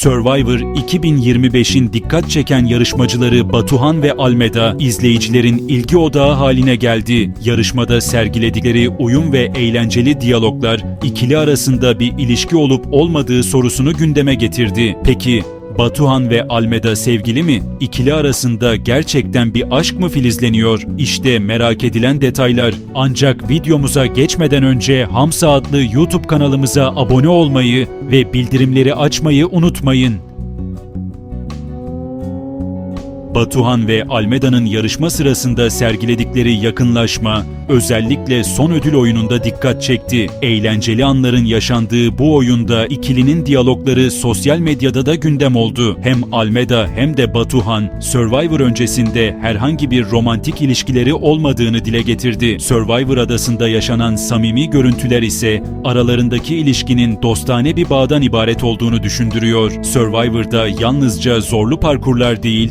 Survivor 2025'in dikkat çeken yarışmacıları Batuhan ve Almeda izleyicilerin ilgi odağı haline geldi. Yarışmada sergiledikleri uyum ve eğlenceli diyaloglar ikili arasında bir ilişki olup olmadığı sorusunu gündeme getirdi. Peki Batuhan ve Almeda sevgili mi? İkili arasında gerçekten bir aşk mı filizleniyor? İşte merak edilen detaylar. Ancak videomuza geçmeden önce Hamsa adlı YouTube kanalımıza abone olmayı ve bildirimleri açmayı unutmayın. Batuhan ve Almeda'nın yarışma sırasında sergiledikleri yakınlaşma özellikle son ödül oyununda dikkat çekti. Eğlenceli anların yaşandığı bu oyunda ikilinin diyalogları sosyal medyada da gündem oldu. Hem Almeda hem de Batuhan Survivor öncesinde herhangi bir romantik ilişkileri olmadığını dile getirdi. Survivor adasında yaşanan samimi görüntüler ise aralarındaki ilişkinin dostane bir bağdan ibaret olduğunu düşündürüyor. Survivor'da yalnızca zorlu parkurlar değil,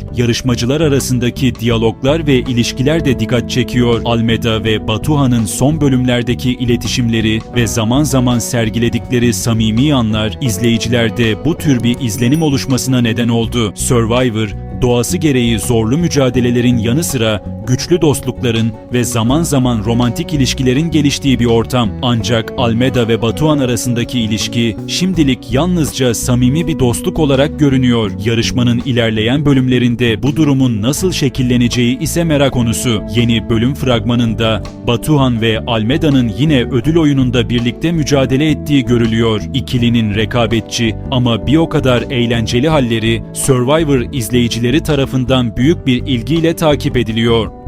yarışmacılar arasındaki diyaloglar ve ilişkiler de dikkat çekiyor. Almeda ve Batuhan'ın son bölümlerdeki iletişimleri ve zaman zaman sergiledikleri samimi anlar izleyicilerde bu tür bir izlenim oluşmasına neden oldu. Survivor, doğası gereği zorlu mücadelelerin yanı sıra güçlü dostlukların ve zaman zaman romantik ilişkilerin geliştiği bir ortam. Ancak Almeda ve Batuhan arasındaki ilişki şimdilik yalnızca samimi bir dostluk olarak görünüyor. Yarışmanın ilerleyen bölümlerinde bu durumun nasıl şekilleneceği ise merak konusu. Yeni bölüm fragmanında Batuhan ve Almeda'nın yine ödül oyununda birlikte mücadele ettiği görülüyor. İkilinin rekabetçi ama bir o kadar eğlenceli halleri Survivor izleyicileri tarafından büyük bir ilgiyle takip ediliyor.